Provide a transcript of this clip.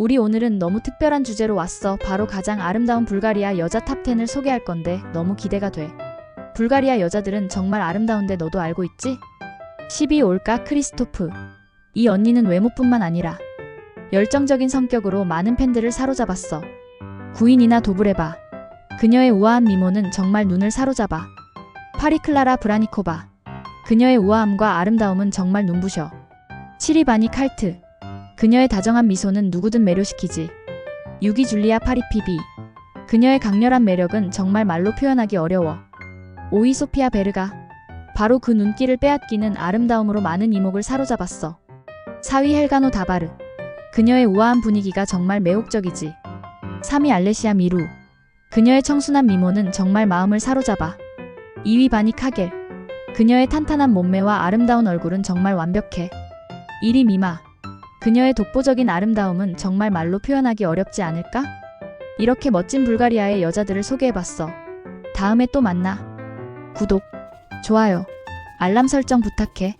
우리 오늘은 너무 특별한 주제로 왔어. 바로 가장 아름다운 불가리아 여자 탑10을 소개할 건데 너무 기대가 돼. 불가리아 여자들은 정말 아름다운데 너도 알고 있지? 12 올가 크리스토프. 이 언니는 외모뿐만 아니라 열정적인 성격으로 많은 팬들을 사로잡았어. 구인이나 도브레바. 그녀의 우아한 미모는 정말 눈을 사로잡아. 파리클라라 브라니코바. 그녀의 우아함과 아름다움은 정말 눈부셔. 치리바니 칼트. 그녀의 다정한 미소는 누구든 매료시키지. 유기 줄리아 파리피비. 그녀의 강렬한 매력은 정말 말로 표현하기 어려워. 오이 소피아 베르가. 바로 그 눈길을 빼앗기는 아름다움으로 많은 이목을 사로잡았어. 사위 헬가노 다바르. 그녀의 우아한 분위기가 정말 매혹적이지. 3위 알레시아 미루. 그녀의 청순한 미모는 정말 마음을 사로잡아. 2위 바니 카겔. 그녀의 탄탄한 몸매와 아름다운 얼굴은 정말 완벽해. 1위 미마. 그녀의 독보적인 아름다움은 정말 말로 표현하기 어렵지 않을까? 이렇게 멋진 불가리아의 여자들을 소개해봤어. 다음에 또 만나. 구독, 좋아요, 알람 설정 부탁해.